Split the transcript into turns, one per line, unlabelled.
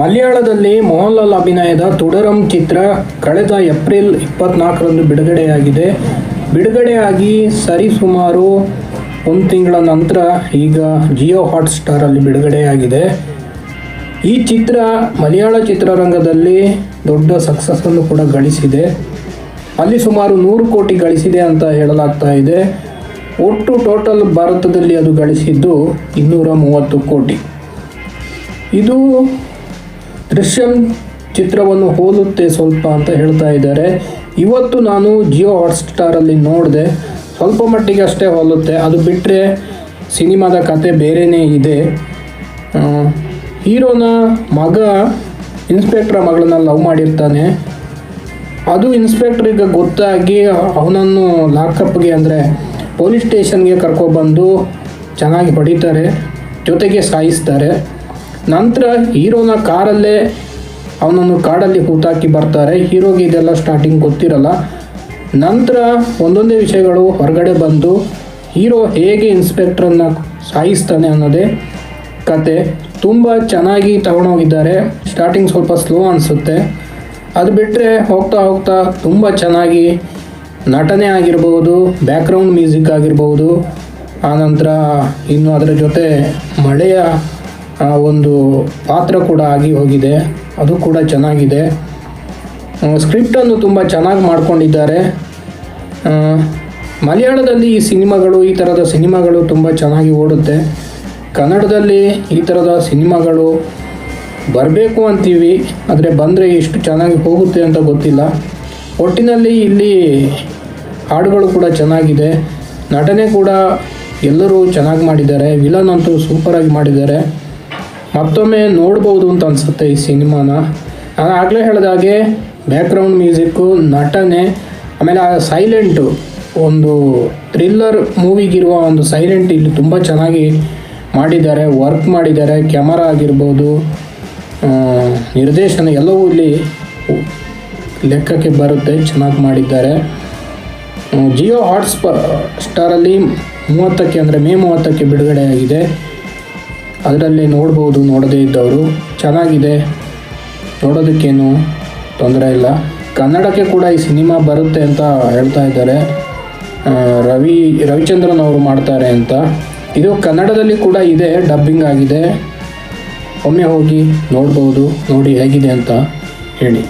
ಮಲಯಾಳದಲ್ಲಿ ಮೋಹನ್ಲಾಲ್ ಅಭಿನಯದ ತುಡರಂ ಚಿತ್ರ ಕಳೆದ ಏಪ್ರಿಲ್ ಇಪ್ಪತ್ನಾಲ್ಕರಂದು ಬಿಡುಗಡೆಯಾಗಿದೆ. ಬಿಡುಗಡೆಯಾಗಿ ಸರಿಸುಮಾರು ಒಂದು ತಿಂಗಳ ನಂತರ ಈಗ ಜಿಯೋ ಹಾಟ್ಸ್ಟಾರಲ್ಲಿ ಬಿಡುಗಡೆಯಾಗಿದೆ. ಈ ಚಿತ್ರ ಮಲಯಾಳ ಚಿತ್ರರಂಗದಲ್ಲಿ ದೊಡ್ಡ ಸಕ್ಸಸ್ಸನ್ನು ಕೂಡ ಗಳಿಸಿದೆ. ಅಲ್ಲಿ ಸುಮಾರು ನೂರು ಕೋಟಿ ಗಳಿಸಿದೆ ಅಂತ ಹೇಳಲಾಗ್ತಾ ಇದೆ. ಒಟ್ಟು ಟೋಟಲ್ ಭಾರತದಲ್ಲಿ ಅದು ಗಳಿಸಿದ್ದು ಇನ್ನೂರ ಮೂವತ್ತು ಕೋಟಿ. ಇದು ದೃಶ್ಯಂ ಚಿತ್ರವನ್ನು ಹೋಲುತ್ತೆ ಸ್ವಲ್ಪ ಅಂತ ಹೇಳ್ತಾ ಇದ್ದಾರೆ. ಇವತ್ತು ನಾನು ಜಿಯೋ ಹಾಟ್ಸ್ಟಾರಲ್ಲಿ ನೋಡಿದೆ. ಸ್ವಲ್ಪ ಮಟ್ಟಿಗೆ ಅಷ್ಟೇ ಹೋಲುತ್ತೆ. ಅದು ಬಿಟ್ಟರೆ ಸಿನಿಮಾದ ಕತೆ ಬೇರೆಯೇ ಇದೆ. ಹೀರೋನ ಮಗ ಇನ್ಸ್ಪೆಕ್ಟ್ರ ಮಗಳನ್ನ ಲವ್ ಮಾಡಿರ್ತಾನೆ. ಅದು ಇನ್ಸ್ಪೆಕ್ಟ್ರಿಗೆ ಗೊತ್ತಾಗಿ ಅವನನ್ನು ಲಾಕಪ್ಗೆ ಅಂದರೆ ಪೊಲೀಸ್ ಸ್ಟೇಷನ್ಗೆ ಕರ್ಕೊಬಂದು ಚೆನ್ನಾಗಿ ಹೊಡಿತಾರೆ ಜೊತೆಗೆ ಸಾಯಿಸ್ತಾರೆ. ನಂತರ ಹೀರೋನ ಕಾರಲ್ಲೇ ಅವನನ್ನು ಕಾಡಲ್ಲಿ ಹೂತಾಕಿ ಬರ್ತಾರೆ. ಹೀರೋಗೆ ಇದೆಲ್ಲ ಸ್ಟಾರ್ಟಿಂಗ್ ಗೊತ್ತಿರಲ್ಲ. ನಂತರ ಒಂದೊಂದೇ ವಿಷಯಗಳು ಹೊರಗಡೆ ಬಂದು ಹೀರೋ ಹೇಗೆ ಇನ್ಸ್ಪೆಕ್ಟ್ರನ್ನ ಸಾಯಿಸ್ತಾನೆ ಅನ್ನೋದೇ ಕತೆ. ತುಂಬ ಚೆನ್ನಾಗಿ ತಗೊಂಡೋಗಿದ್ದಾರೆ. ಸ್ಟಾರ್ಟಿಂಗ್ ಸ್ವಲ್ಪ ಸ್ಲೋ ಅನಿಸುತ್ತೆ. ಅದು ಬಿಟ್ಟರೆ ಹೋಗ್ತಾ ಹೋಗ್ತಾ ತುಂಬ ಚೆನ್ನಾಗಿ ನಟನೆ ಆಗಿರ್ಬೋದು ಬ್ಯಾಕ್ಗ್ರೌಂಡ್ ಮ್ಯೂಸಿಕ್ ಆಗಿರ್ಬೋದು ಆನಂತರ ಇನ್ನು ಅದರ ಜೊತೆ ಮಳೆಯ ಒಂದು ಪಾತ್ರ ಕೂಡ ಆಗಿ ಹೋಗಿದೆ. ಅದು ಕೂಡ ಚೆನ್ನಾಗಿದೆ. ಸ್ಕ್ರಿಪ್ಟನ್ನು ತುಂಬ ಚೆನ್ನಾಗಿ ಮಾಡ್ಕೊಂಡಿದ್ದಾರೆ. ಮಲಯಾಳದಲ್ಲಿ ಈ ಸಿನಿಮಾಗಳು, ಈ ಥರದ ಸಿನಿಮಾಗಳು ತುಂಬ ಚೆನ್ನಾಗಿ ಓಡುತ್ತೆ. ಕನ್ನಡದಲ್ಲಿ ಈ ಥರದ ಸಿನಿಮಾಗಳು ಬರಬೇಕು ಅಂತೀವಿ, ಆದರೆ ಬಂದರೆ ಎಷ್ಟು ಚೆನ್ನಾಗಿ ಹೋಗುತ್ತೆ ಅಂತ ಗೊತ್ತಿಲ್ಲ. ಒಟ್ಟಿನಲ್ಲಿ ಇಲ್ಲಿ ಹಾಡುಗಳು ಕೂಡ ಚೆನ್ನಾಗಿದೆ. ನಟನೆ ಕೂಡ ಎಲ್ಲರೂ ಚೆನ್ನಾಗಿ ಮಾಡಿದ್ದಾರೆ. ವಿಲನ್ ಅಂತೂ ಸೂಪರಾಗಿ ಮಾಡಿದ್ದಾರೆ. ಮತ್ತೊಮ್ಮೆ ನೋಡ್ಬೋದು ಅಂತ ಅನ್ಸುತ್ತೆ ಈ ಸಿನಿಮಾನ. ನಾನು ಆಗಲೇ ಹೇಳಿದ ಹಾಗೆ ಬ್ಯಾಕ್ಗ್ರೌಂಡ್ ಮ್ಯೂಸಿಕ್ಕು ನಟನೆ, ಆಮೇಲೆ ಆ ಸೈಲೆಂಟು ಒಂದು ಥ್ರಿಲ್ಲರ್ ಮೂವಿಗಿರುವ ಒಂದು ಸೈಲೆಂಟ್ ಇಲ್ಲಿ ತುಂಬ ಚೆನ್ನಾಗಿ ಮಾಡಿದ್ದಾರೆ ವರ್ಕ್ ಮಾಡಿದ್ದಾರೆ ಕ್ಯಾಮರಾ ಆಗಿರ್ಬೋದು ನಿರ್ದೇಶನ ಎಲ್ಲವೂ ಇಲ್ಲಿ ಲೆಕ್ಕಕ್ಕೆ ಬರುತ್ತೆ, ಚೆನ್ನಾಗಿ ಮಾಡಿದ್ದಾರೆ. ಜಿಯೋ ಹಾಟ್ಸ್ಪ ಸ್ಟಾರಲ್ಲಿ ಮೂವತ್ತಕ್ಕೆ ಅಂದರೆ ಮೇ ಮೂವತ್ತಕ್ಕೆ ಬಿಡುಗಡೆಯಾಗಿದೆ. ಅದರಲ್ಲಿ ನೋಡ್ಬೋದು, ನೋಡದೇ ಇದ್ದವರು. ಚೆನ್ನಾಗಿದೆ. ನೋಡೋದಕ್ಕೇನು ತೊಂದರೆ ಇಲ್ಲ. ಕನ್ನಡಕ್ಕೆ ಕೂಡ ಈ ಸಿನಿಮಾ ಬರುತ್ತೆ ಅಂತ ಹೇಳ್ತಾ ಇದ್ದಾರೆ. ರವಿ, ರವಿಚಂದ್ರನ್ ಅವರು ಮಾಡ್ತಾರೆ ಅಂತ. ಇದು ಕನ್ನಡದಲ್ಲಿ ಕೂಡ ಇದೆ, ಡಬ್ಬಿಂಗ್ ಆಗಿದೆ. ಒಮ್ಮೆ ಹೋಗಿ ನೋಡ್ಬೋದು, ನೋಡಿ ಹೇಗಿದೆ ಅಂತ ಹೇಳಿ.